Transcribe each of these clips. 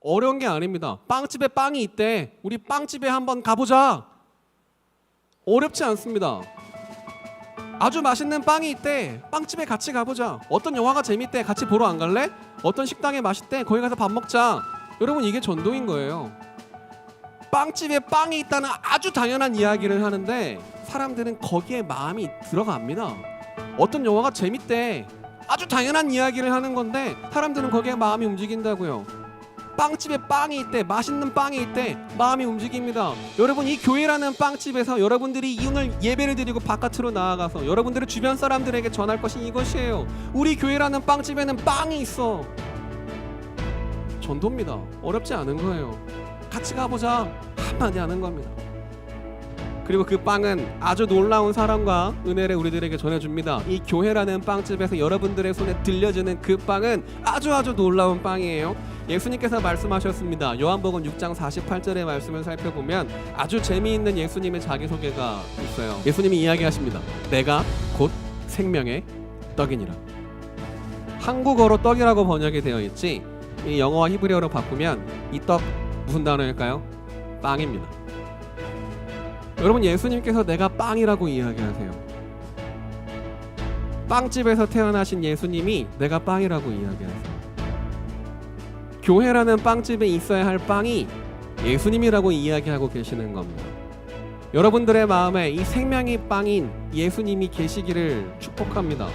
어려운 게 아닙니다. 빵집에 빵이 있대. 우리 빵집에 한번 가보자. 어렵지 않습니다. 아주 맛있는 빵이 있대. 빵집에 같이 가보자. 어떤 영화가 재밌대. 같이 보러 안 갈래? 어떤 식당에 맛있대. 거기 가서 밥 먹자. 여러분 이게 전도인 거예요. 빵집에 빵이 있다는 아주 당연한 이야기를 하는데 사람들은 거기에 마음이 들어갑니다. 어떤 영화가 재밌대. 아주 당연한 이야기를 하는 건데 사람들은 거기에 마음이 움직인다고요. 빵집에 빵이 있대. 맛있는 빵이 있대. 마음이 움직입니다. 여러분 이 교회라는 빵집에서 여러분들이 이 오늘 예배를 드리고 바깥으로 나아가서 여러분들의 주변 사람들에게 전할 것이 이것이에요. 우리 교회라는 빵집에는 빵이 있어. 전도입니다. 어렵지 않은 거예요. 같이 가보자 한마디 하는 겁니다. 그리고 그 빵은 아주 놀라운 사랑과 은혜를 우리들에게 전해줍니다. 이 교회라는 빵집에서 여러분들의 손에 들려지는 그 빵은 아주 아주 놀라운 빵이에요. 예수님께서 말씀하셨습니다. 요한복음 6장 48절의 말씀을 살펴보면 아주 재미있는 예수님의 자기소개가 있어요. 예수님이 이야기하십니다. 내가 곧 생명의 떡이니라. 한국어로 떡이라고 번역이 되어 있지 이 영어와 히브리어로 바꾸면 이 떡 무슨 단어일까요? 빵입니다. 여러분 예수님께서 내가 빵이라고 이야기하세요. 빵집에서 태어나신 예수님이 내가 빵이라고 이야기하세요. 교회라는 빵집에 있어야 할 빵이 예수님이라고 이야기하고 계시는 겁니다. 여러분들의 마음에 이 생명의 빵인 예수님이 계시기를 축복합니다.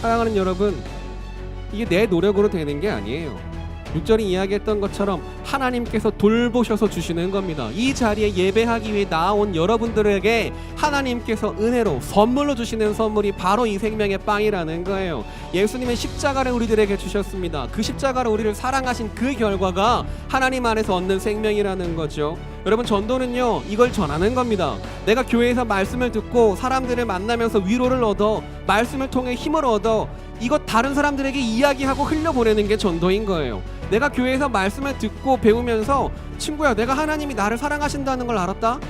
사랑하는 여러분, 이게 내 노력으로 되는 게 아니에요. 6절이 이야기했던 것처럼 하나님께서 돌보셔서 주시는 겁니다. 이 자리에 예배하기 위해 나온 여러분들에게 하나님께서 은혜로 선물로 주시는 선물이 바로 이 생명의 빵이라는 거예요. 예수님의 십자가를 우리들에게 주셨습니다. 그 십자가로 우리를 사랑하신 그 결과가 하나님 안에서 얻는 생명이라는 거죠. 여러분 전도는요 이걸 전하는 겁니다. 내가 교회에서 말씀을 듣고 사람들을 만나면서 위로를 얻어 말씀을 통해 힘을 얻어 이것 다른 사람들에게 이야기하고 흘려보내는 게 전도인 거예요. 내가 교회에서 말씀을 듣고 배우면서 친구야 내가 하나님이 나를 사랑하신다는 걸 알았다.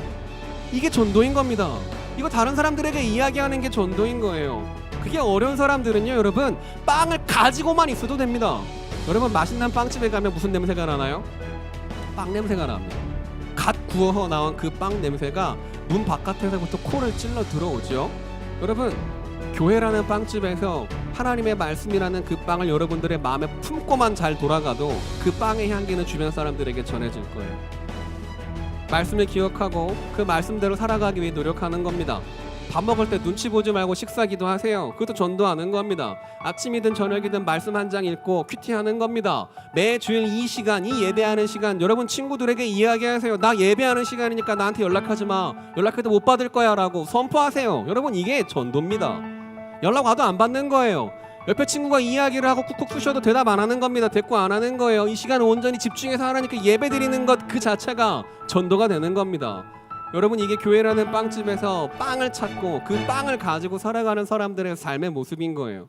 이게 전도인 겁니다. 이거 다른 사람들에게 이야기하는 게 전도인 거예요. 그게 어려운 사람들은요 여러분 빵을 가지고만 있어도 됩니다. 여러분 맛있는 빵집에 가면 무슨 냄새가 나나요? 빵 냄새가 납니다. 갓 구워서 나온 그 빵 냄새가 문 바깥에서부터 코를 찔러 들어오죠. 여러분 교회라는 빵집에서 하나님의 말씀이라는 그 빵을 여러분들의 마음에 품고만 잘 돌아가도 그 빵의 향기는 주변 사람들에게 전해질 거예요. 말씀을 기억하고 그 말씀대로 살아가기 위해 노력하는 겁니다. 밥 먹을 때 눈치 보지 말고 식사기도 하세요. 그것도 전도하는 겁니다. 아침이든 저녁이든 말씀 한 장 읽고 큐티하는 겁니다. 매 주일 이 시간, 이 예배하는 시간 여러분 친구들에게 이야기하세요. 나 예배하는 시간이니까 나한테 연락하지 마. 연락해도 못 받을 거야 라고 선포하세요. 여러분 이게 전도입니다. 연락 와도 안 받는 거예요. 옆에 친구가 이야기를 하고 쿡쿡 쑤셔도 대답 안 하는 겁니다. 대꾸 안 하는 거예요. 이 시간 온전히 집중해서 하나님께 예배 드리는 것 그 자체가 전도가 되는 겁니다. 여러분 이게 교회라는 빵집에서 빵을 찾고 그 빵을 가지고 살아가는 사람들의 삶의 모습인 거예요.